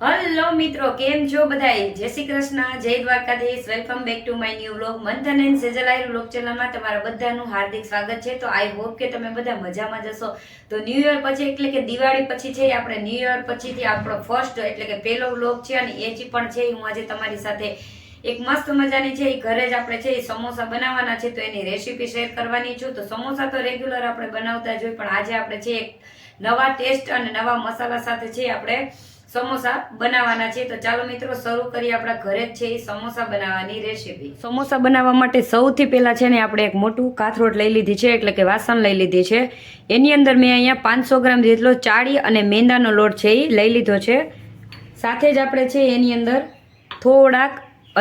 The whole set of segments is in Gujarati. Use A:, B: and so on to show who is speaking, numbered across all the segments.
A: હલો મિત્રો, કેમ છો બધાય? જય શ્રી કૃષ્ણ, જય Dwarkadhish. Welcome back to my new vlog Manthan and સેજલાઈ vlog ચેનલમાં તમારા બધાનું હાર્દિક સ્વાગત છે. તો આઈ હોપ કે તમે બધા મજામાં જશો તો ન્યૂ યર પછી, એટલે કે દિવાળી પછી છે આપણે ન્યૂ યર પછીથી આપણો ફર્સ્ટ એટલે કે પહેલો વ્લોગ છે અને એ જ પણ છે હું આજે તમારી સાથે એક મસ્ત મજાની છે એ ઘરે જ આપણે છે એ સમોસા બનાવવાના છે. તો એની રેસીપી શેર કરવાની છું. તો સમોસા તો રેગ્યુલર આપણે બનાવતા જ હોય, પણ આજે આપણે છે એક નવા ટેસ્ટ અને નવા મસાલા સાથે છે આપણે સમોસા બનાવવાના છે. તો ચાલો મિત્રો, શરૂ કરીએ આપણા ઘરે જ છે એ સમોસા બનાવવાની રેસીપી સમોસા બનાવવા માટે સૌથી પહેલાં છે ને આપણે એક મોટું કાથરોટ લઈ લીધી છે, એટલે કે વાસણ લઈ લીધી છે. એની અંદર મેં અહીંયા પાંચસો ગ્રામ જેટલો ચાળી અને મેંદાનો લોટ છે એ લઈ લીધો છે. સાથે જ આપણે છે એની અંદર થોડાક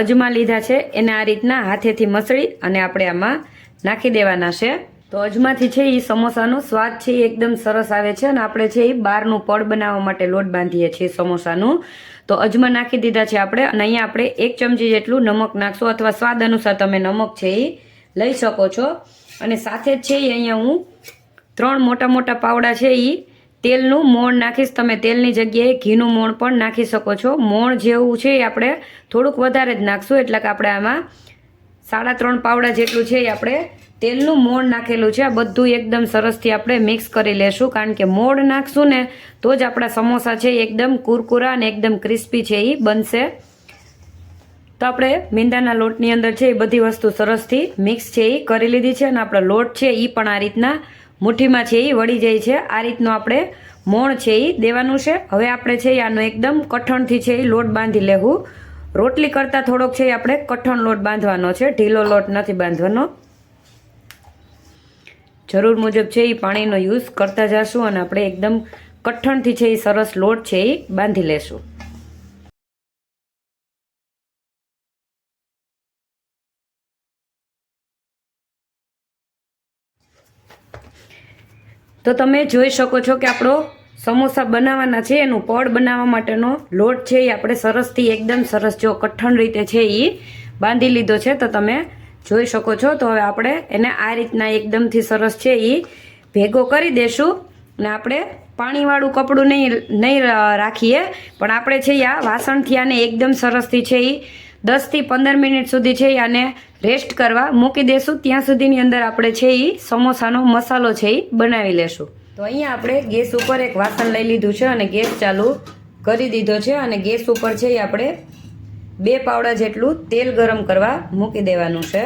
A: અજમા લીધા છે. એને આ રીતના હાથેથી મસળી અને આપણે આમાં નાખી દેવાના છે. તો અજમાથી છે એ સમોસાનો સ્વાદ છે એ એકદમ સરસ આવે છે અને આપણે છે એ બહારનું પડ બનાવવા માટે લોટ બાંધીએ છીએ સમોસાનું. તો અજમા નાખી દીધા છે આપણે અને અહીંયા આપણે એક ચમચી જેટલું નમક નાખશું અથવા સ્વાદ અનુસાર તમે નમક છે એ લઈ શકો છો. અને સાથે જ છે એ અહીંયા હું ત્રણ મોટા મોટા પાવડા છે એ તેલનું મોણ નાખીશ. તમે તેલની જગ્યાએ ઘીનું મોણ પણ નાખી શકો છો. મોણ જેવું છે એ આપણે થોડુંક વધારે જ નાખશું. એટલે કે આપણે આમાં સાડા ત્રણ પાવડા જેટલું છે એ આપણે તેલનું મોણ નાખેલું છે. આ બધું એકદમ સરસથી આપણે મિક્સ કરી લેશું. કારણ કે મોણ નાખશું ને તો જ આપણા સમોસા છે એકદમ કુરકુરા અને એકદમ ક્રિસ્પી છે એ બનશે. તો આપણે મીંદાના લોટની અંદર છે એ બધી વસ્તુ સરસથી મિક્સ છે એ કરી લીધી છે અને આપણો લોટ છે એ પણ આ રીતના મુઠ્ઠીમાં છે એ વળી જાય છે. આ રીતનું આપણે મોણ છે એ દેવાનું છે. હવે આપણે છે આનો એકદમ કઠણથી છે એ લોટ બાંધી લેવું રોટલી કરતાં થોડોક છે એ આપણે કઠણ લોટ બાંધવાનો છે. ઢીલો લોટ નથી બાંધવાનો. જરૂર મુજબ છે એ પાણીનો યુઝ કરતા જશું અને આપણે એકદમ કઠણથી છે એ સરસ લોટ છે એ બાંધી લેશું. તો તમે જોઈ શકો છો કે આપણો સમોસા બનાવવાના છે, એનું પડ બનાવવા માટેનો લોટ છે એ આપણે સરસથી એકદમ સરસ જો કઠણ રીતે છે એ બાંધી લીધો છે, તો તમે જોઈ શકો છો. તો હવે આપણે એને આ રીતના એકદમથી સરસ છે એ ભેગો કરી દેશું અને આપણે પાણીવાળું કપડું નહીં નહીં રાખીએ. પણ આપણે છે આ વાસણથી આને એકદમ સરસથી છે એ દસથી પંદર મિનિટ સુધી છે આને રેસ્ટ કરવા મૂકી દેશું. ત્યાં સુધીની અંદર આપણે છે એ સમોસાનો મસાલો છે એ બનાવી લેશું. તો અહીંયા આપણે ગેસ ઉપર એક વાસણ લઈ લીધું છે અને ગેસ ચાલુ કરી દીધો છે અને ગેસ ઉપર છે એ આપણે બે પાવડા જેટલું તેલ ગરમ કરવા મૂકી દેવાનું છે.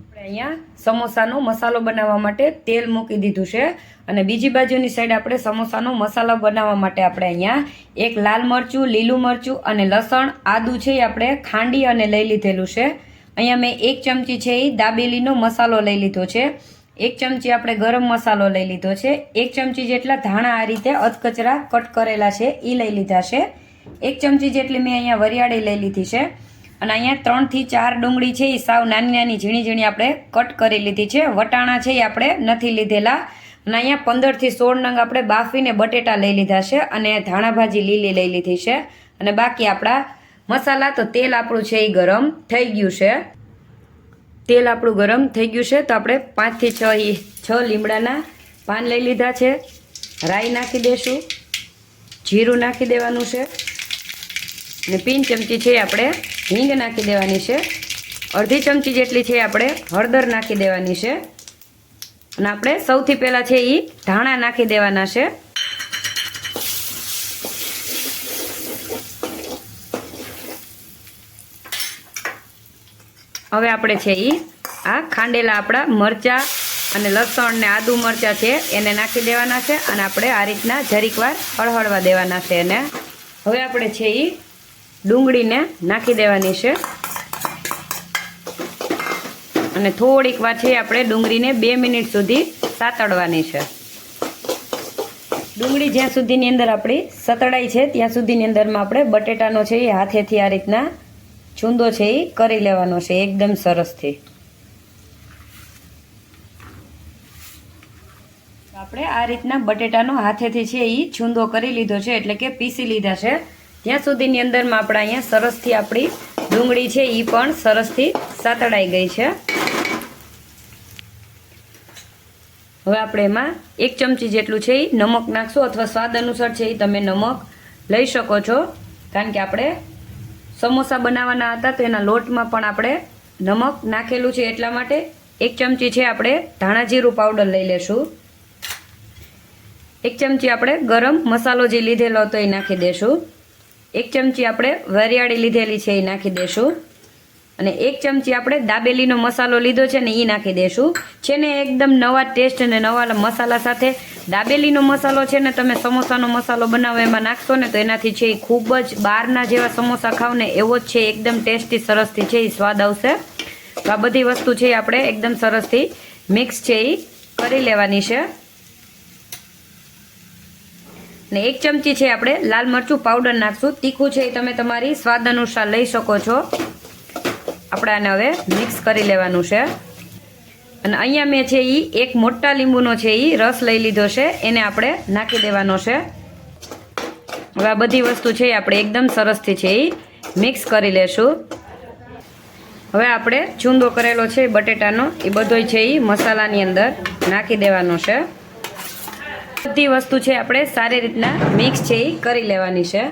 A: આપણે અહીંયા સમોસાનો મસાલો બનાવવા માટે તેલ મૂકી દીધું છે. અને બીજી બાજુની સાઈડ આપણે સમોસાનો મસાલો બનાવવા માટે આપણે અહીંયા એક લાલ મરચું, લીલું મરચું અને લસણ, આદું છે એ આપણે ખાંડી અને લઈ લીધેલું છે. અહીંયા મેં એક ચમચી છે એ દાબેલીનો મસાલો લઈ લીધો છે. એક ચમચી આપણે ગરમ મસાલો લઈ લીધો છે. એક ચમચી જેટલા ધાણા આ રીતે અધકચરા કટ કરેલા છે એ લઈ લીધા છે. એક ચમચી જેટલી મેં અહીંયા વરિયાળી લઈ લીધી છે. અને અહીંયા ત્રણથી ચાર ડુંગળી છે એ સાવ નાની નાની ઝીણી ઝીણી આપણે કટ કરી લીધી છે. વટાણા છે એ આપણે નથી લીધેલા. અને અહીંયા પંદરથી સોળ નંગ આપણે બાફીને બટેટા લઈ લીધા છે અને ધાણાભાજી લીલી લઈ લીધી છે. અને બાકી આપણા મસાલા, તો તેલ આપણું છે એ ગરમ થઈ ગયું છે. તેલ આપણું ગરમ થઈ ગયું છે, તો આપણે પાંચથી છ છ લીમડાના પાન લઈ લીધા છે. રાઈ નાખી દેશું. જીરું નાખી દેવાનું છે. અને પિન ચમચી છે આપણે હિંગ નાખી દેવાની છે. અડધી ચમચી જેટલી છે આપણે હળદર નાખી દેવાની છે. અને આપણે સૌથી પહેલાં છે એ ધાણા નાખી દેવાના છે. હવે આપણે છે એ આ ખાંડેલા આપણા મરચાં અને લસણ ને આદુ મરચાં છે એને નાખી દેવાના છે. અને આપણે આ રીતના જરીક વાર હળહળવા દેવાના છે એને. હવે આપણે છે એ ડુંગળીને નાખી દેવાની છે. અને થોડીક વાર આપણે ડુંગળીને બે મિનિટ સુધી સાતડવાની છે. ડુંગળી જ્યાં સુધીની અંદર આપણી સતડાઈ છે, ત્યાં સુધીની અંદરમાં આપણે બટેટાનો છે એ હાથેથી આ રીતના છૂંદો છે એ કરી લેવાનો છે, એકદમ સરસથી. આપણે આ રીતના બટેટાનો હાથેથી છે એ છૂંદો કરી લીધો છે, એટલે કે પીસી લીધા છે. ત્યાં સુધીની અંદરમાં આપણે અહીંયા સરસથી આપણી ડુંગળી છે એ પણ સરસથી સાતડાઈ ગઈ છે. હવે આપણે એમાં એક ચમચી જેટલું છે એ નમક નાખશું, અથવા સ્વાદ અનુસાર છે એ તમે નમક લઈ શકો છો. કારણ કે આપણે સમોસા બનાવવાના હતા, તો એના લોટમાં પણ આપણે નમક નાખેલું છે. એટલા માટે એક ચમચી છે આપણે ધાણા જીરું પાવડર લઈ લેશું. એક ચમચી આપણે ગરમ મસાલો જે લીધેલો હતો એ નાખી દેશું. એક ચમચી આપણે વરિયાળી લીધેલી છે એ નાખી દઈશું અને એક ચમચી આપણે દાબેલીનો મસાલો લીધો છે ને એ નાખી દઈશું છે ને એકદમ નવા ટેસ્ટ અને નવા મસાલા સાથે દાબેલીનો મસાલો છે ને તમે સમોસાનો મસાલો બનાવો એમાં નાખશો ને તો એનાથી છે એ ખૂબ જ બહારના જેવા સમોસા ખાવ ને એવો જ છે એકદમ ટેસ્ટી સરસથી છે એ સ્વાદ આવશે. તો આ બધી વસ્તુ છે એ આપણે એકદમ સરસથી મિક્સ છે એ કરી લેવાની છે. ને એક ચમચી છે આપણે લાલ મરચું પાવડર નાખશું. તીખું છે એ તમે તમારી સ્વાદ અનુસાર લઈ શકો છો. આપણે આને હવે મિક્સ કરી લેવાનું છે. અને અહીંયા મેં છે એ એક મોટા લીંબુનો છે એ રસ લઈ લીધો છે. એને આપણે નાખી દેવાનો છે. હવે આ બધી વસ્તુ છે એ આપણે એકદમ સરસથી છે એ મિક્સ કરી લેશું. હવે આપણે ચૂંદો કરેલો છે બટેટાનો. એ બધો છે એ મસાલાની અંદર નાખી દેવાનો છે. બધી વસ્તુ છે આપણે સારી રીતના મિક્સ છે એ કરી લેવાની છે.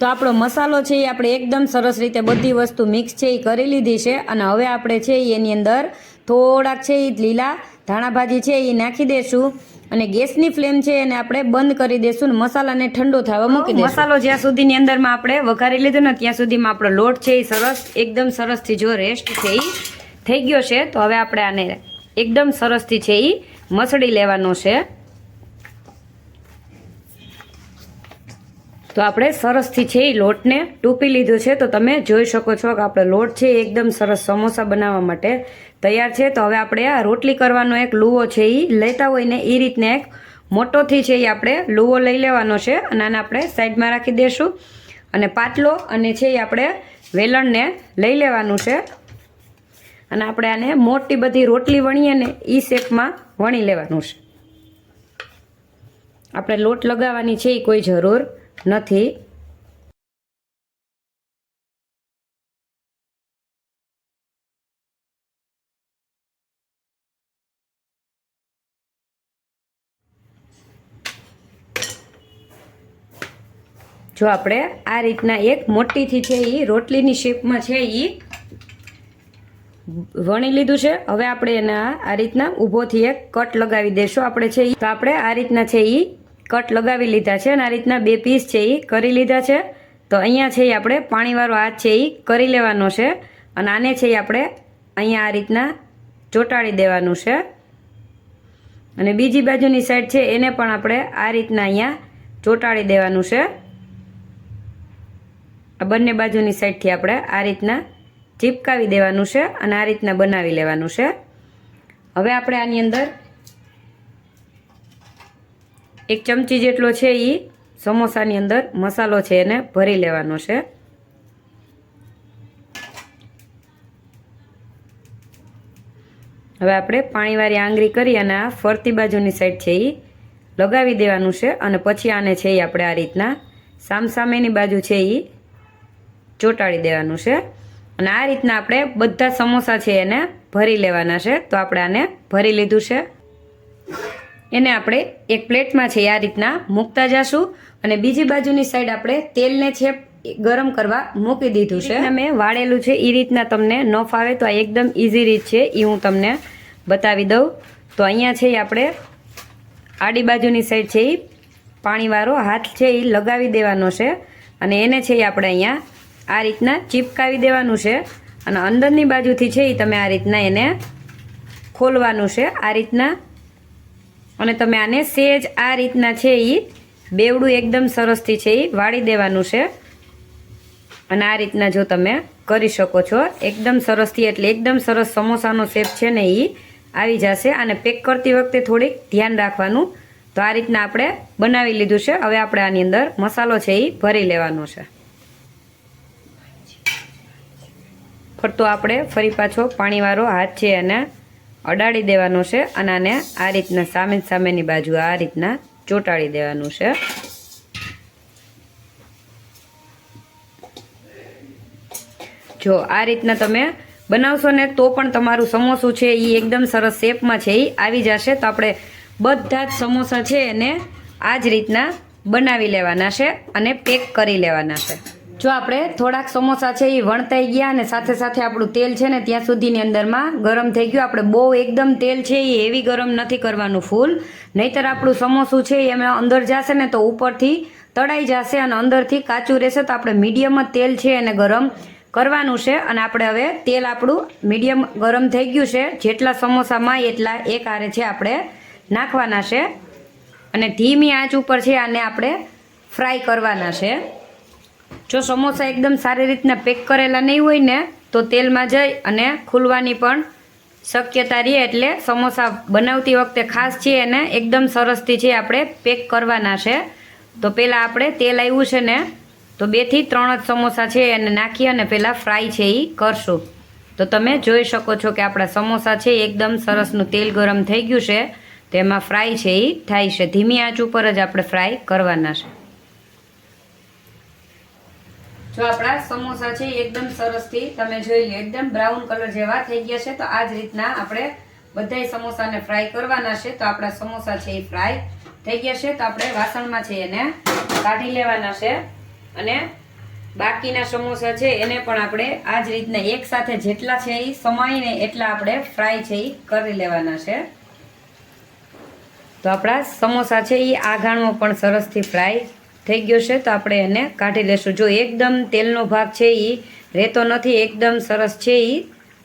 A: તો આપણો મસાલો છે એ આપણે એકદમ સરસ રીતે બધી વસ્તુ મિક્સ છે એ કરી લીધી છે અને હવે આપણે છે એની અંદર થોડાક છે એ લીલા ધાણા ભાજી છે એ નાખી દેશું અને ગેસની ફ્લેમ છે એને આપણે બંધ કરી દેશું ને મસાલાને ઠંડો થવા મૂકી દઈશું મસાલો જ્યાં સુધીની અંદરમાં આપણે વઘારી લીધો ને ત્યાં સુધીમાં આપણો લોટ છે એ સરસ એકદમ સરસથી જો રેસ્ટ છે એ થઈ ગયો છે. તો હવે આપણે આને એકદમ સરસથી છે એ મસળી લેવાનો છે. તો આપણે સરસથી છે એ લોટને ટૂપી લીધો છે. તો તમે જોઈ શકો છો કે આપણો લોટ છે એકદમ સરસ સમોસા બનાવવા માટે તૈયાર છે. તો હવે આપણે આ રોટલી કરવાનો એક લુવો છે એ લેતા હોય ને એ રીતને એક મોટોથી છે એ આપણે લુવો લઈ લેવાનો છે અને આને આપણે સાઈડમાં રાખી દઈશું અને પાટલો અને છે એ આપણે વેલણને લઈ લેવાનું છે. અને આપણે આને મોટી બધી રોટલી વણીએ ને એ શેપમાં વણી લેવાનું છે. આપણે લોટ લગાવવાની છે એ કોઈ જરૂર નથી. જો આપણે આ રીતના એક મોટીથી છે એ રોટલીની શેપમાં છે એ વણી લીધું છે. હવે આપણે એના આ રીતના ઊભોથી એક કટ લગાવી દેશું આપણે છે એ તો આપણે આ રીતના છે એ કટ લગાવી લીધા છે અને આ રીતના બે પીસ છે એ કરી લીધા છે. તો અહીંયા છે એ આપણે પાણીવાળો હાથ છે એ કરી લેવાનો છે અને આને છે એ આપણે અહીંયા આ રીતના ચોંટાડી દેવાનું છે. અને બીજી બાજુની સાઈડ છે એને પણ આપણે આ રીતના અહીંયા ચોંટાડી દેવાનું છે. આ બંને બાજુની સાઈડથી આપણે આ રીતના ચીપકાવી દેવાનું છે અને આ રીતના બનાવી લેવાનું છે. હવે આપણે આની અંદર એક ચમચી જેટલો છે એ સમોસાની અંદર મસાલો છે એને ભરી લેવાનો છે. હવે આપણે પાણીવાળી આંગળી કરી અને આ ફરતી બાજુની સાઈડ છે એ લગાવી દેવાનું છે અને પછી આને છે એ આપણે આ રીતના સામસામેની બાજુ છે એ ચોંટાડી દેવાનું છે. અને આ રીતના આપણે બધા સમોસા છે એને ભરી લેવાના છે. તો આપણે આને ભરી લીધું છે. એને આપણે એક પ્લેટમાં છે આ રીતના મૂકતા જશું. અને બીજી બાજુની સાઈડ આપણે તેલને છે ગરમ કરવા મૂકી દીધું છે. મેં વાળેલું છે એ રીતના તમને ન ફાવે તો આ એકદમ ઇઝી રીત છે એ હું તમને બતાવી દઉં. તો અહીંયા છે આપણે આડી બાજુની સાઈડ છે એ પાણીવાળો હાથ છે એ લગાવી દેવાનો છે. અને એને છે આપણે અહીંયા આ રીતના ચીપકાવી દેવાનું છે અને અંદરની બાજુથી છે એ તમે આ રીતના એને ખોલવાનું છે આ રીતના. અને તમે આને સેજ આ રીતના છે એ બેવડું એકદમ સરસથી છે એ વાળી દેવાનું છે. અને આ રીતના જો તમે કરી શકો છો, એકદમ સરસથી એટલે એકદમ સરસ સમોસાનો શેપ છે ને એ આવી જશે. અને પેક કરતી વખતે થોડીક ધ્યાન રાખવાનું. તો આ રીતના આપણે બનાવી લીધું છે. હવે આપણે આની અંદર મસાલો છે એ ભરી લેવાનો છે. ફરતો આપણે ફરી પાછો પાણીવાળો હાથ છે એને અડાડી દેવાનો છે અને આને આ રીતના સામે સામેની બાજુ આ રીતના ચોંટાડી દેવાનું છે. જો આ રીતના તમે બનાવશો ને તો પણ તમારું સમોસું છે એ એકદમ સરસ શેપમાં છે એ આવી જશે તો આપણે બધા જ સમોસા છે એને આ જ રીતના બનાવી લેવાના છે અને પેક કરી લેવાના છે. જો આપણે થોડાક સમોસા છે એ વણતાઈ ગયા અને સાથે સાથે આપણું તેલ છે ને ત્યાં સુધીની અંદરમાં ગરમ થઈ ગયું. આપણે બહુ એકદમ તેલ છે એ એવી ગરમ નથી કરવાનું ફૂલ. નહીતર આપણું સમોસું છે એ એમાં અંદર જશે ને તો ઉપરથી તળાઈ જશે અને અંદરથી કાચું રહેશે. તો આપણે મીડિયમ જ તેલ છે એને ગરમ કરવાનું છે અને આપણે હવે તેલ આપણું મીડિયમ ગરમ થઈ ગયું છે. જેટલા સમોસામાં એટલા એક આરે છે આપણે નાખવાના છે. અને ધીમી આંચ ઉપર છે આને આપણે ફ્રાય કરવાના છે. જો સમોસા એકદમ સારી રીતના પેક કરેલા નહીં હોય ને, તો તેલમાં જઈ અને ખુલવાની પણ શક્યતા રહે એટલે સમોસા બનાવતી વખતે ખાસ છે એને એકદમ સરસથી છે આપણે પેક કરવાના છે. તો પહેલાં આપણે તેલ આવ્યું છે ને, તો બેથી ત્રણ જ સમોસા છે એને નાખી અને પહેલાં ફ્રાય છે એ કરશું. તો તમે જોઈ શકો છો કે આપણા સમોસા છે એકદમ સરસનું તેલ ગરમ થઈ ગયું છે તેમાં ફ્રાય છે એ થાય છે. ધીમી આંચ ઉપર જ આપણે ફ્રાય કરવાના છે. જો આપણા સમોસા છે એકદમ સરસથી તમે જોઈ લો એકદમ બ્રાઉન કલર જેવા થઈ ગયા છે, તો આ જ રીતના આપણે બધાય સમોસાને ફ્રાય કરવાના છે. તો આપણા સમોસા છે એ ફ્રાય થઈ ગયા છે, તો આપણે વાસણમાં છે એને કાઢી લેવાના છે. અને બાકીના સમોસા છે એને પણ આપણે આ જ રીતના એક સાથે જેટલા છે એ સમાઈને એટલા આપણે ફ્રાય છે એ કરી લેવાના છે. તો આપણા સમોસા છે એ આઘાણમાં પણ સરસથી ફ્રાય થઈ ગયો છે, તો આપણે એને કાઢી લેશું. જો એકદમ તેલનો ભાગ છે એ રહેતો નથી, એકદમ સરસ છે એ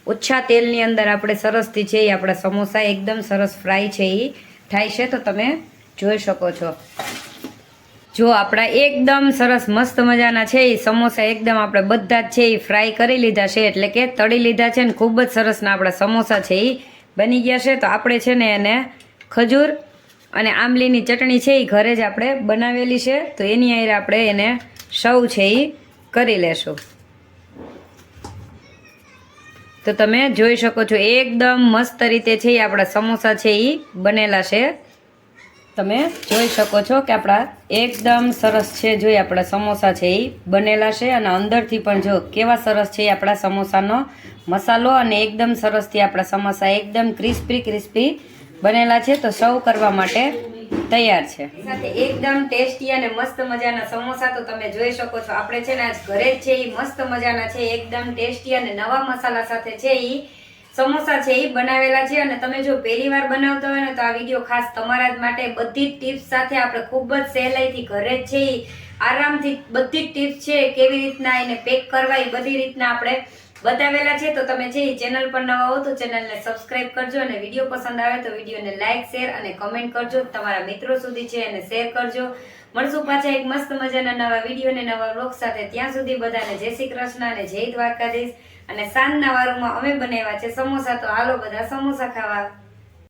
A: ઓછા તેલની અંદર આપણે સરસથી છે એ આપણા સમોસા એકદમ સરસ ફ્રાય છે એ થાય છે તો તમે જોઈ શકો છો. જો આપણા એકદમ સરસ મસ્ત મજાના છે એ સમોસા એકદમ આપણે બધા જ છે એ ફ્રાય કરી લીધા છે, એટલે કે તળી લીધા છે ને ખૂબ જ સરસના આપણા સમોસા છે એ બની ગયા છે. તો આપણે છે ને એને ખજૂર અને આંબલીની ચટણી છે એ ઘરે જ આપણે બનાવેલી છે, તો એની હારે આપણે એને સૌ છે એ કરી લેશું. તો તમે જોઈ શકો છો, એકદમ મસ્ત રીતે છે એ આપણા સમોસા છે એ બનેલા છે. તમે જોઈ શકો છો કે આપણા એકદમ સરસ છે જોઈ આપણા સમોસા છે એ બનેલા છે, અને અંદરથી પણ જો કેવા સરસ છે આપણા સમોસાનો મસાલો, અને એકદમ સરસથી આપણા સમોસા એકદમ ક્રિસ્પી ક્રિસ્પી બનેલા છે તો સર્વ કરવા માટે તૈયાર છે. સાથે એકદમ ટેસ્ટી અને મસ્ત મજાના સમોસા તો તમે જોઈ શકો છો. આપણે છે ને આજ ઘરે જ છે એ મસ્ત મજાના છે, એકદમ ટેસ્ટી અને નવા મસાલા સાથે છે એ સમોસા છે એ બનાવેલા છે. અને તમે જો પહેલી વાર બનાવતા હોય ને તો આ વીડિયો ખાસ તમારા જ માટે બધી જ ટિપ્સ સાથે આપણે ખૂબ જ સહેલાઈથી ઘરે જ છે એ આરામથી બધી જ ટિપ્સ છે કેવી રીતના એને પેક કરવા એ બધી રીતના આપણે બતાવેલા છે, તો તમે જે ચેનલ પર નવા હો તો ચેનલને સબસ્ક્રાઇબ કરજો અને વીડિયો પસંદ આવે તો વિડીયોને લાઇક, શેર અને કમેન્ટ કરજો. તમારા મિત્રો સુધી છે એને શેર કરજો. મળશું પાછા એક મસ્ત મજાના નવા વીડિયો અને નવા બ્લોગ સાથે. ત્યાં સુધી બધાને જય શ્રી કૃષ્ણ અને જય દ્વારકાધીશ. અને સાંજના વારુમાં અમે બનાવ્યા છે સમોસા. તો હાલો બધા સમોસા ખાવા.